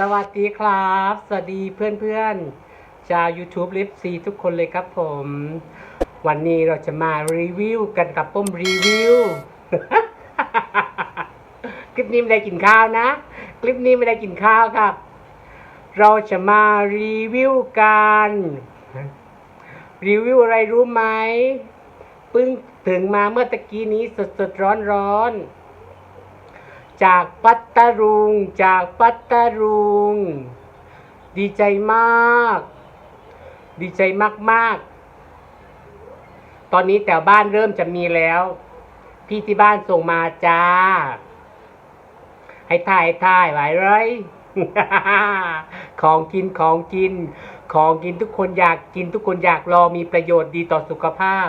สวัสดีครับ สวัสดีเพื่อนๆ ชาว YouTube ลิฟซีทุกคนเลยครับผม วันนี้เราจะมารีวิวกันกับป้มรีวิว คลิปนี้ไม่ได้กินข้าวนะ คลิปนี้ไม่ได้กินข้าวครับ เราจะมารีวิวกัน รีวิวอะไรรู้ไหมเพิ่งถึงมาเมื่อตะกี้นี้สดสดร้อนร้อนๆ จากปัตตรุง จากปัตตรุง ดีใจมาก ดีใจมากๆ ตอนนี้แถวบ้านเริ่มจะมีแล้ว พี่ที่บ้านส่งมาจ้า ให้ถ่ายถ่ายไว้เลยของกินของกิน ของกินทุกคนอยากกินทุกคนอยากลอมีประโยชน์ดีต่อสุขภาพ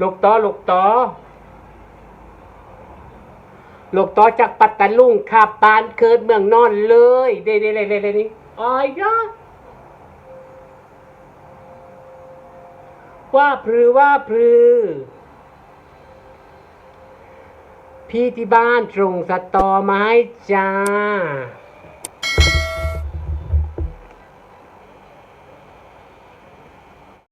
ลูกต่อลูกต่อลูกต่อจากปัตตาลุงขับปานเคิดเมืองนอนเลยเด้เด้เด้เด้เด้นี่อ้อยะว่าพือว่าพือ พี่ที่บ้านตรงสตอมาให้จ้า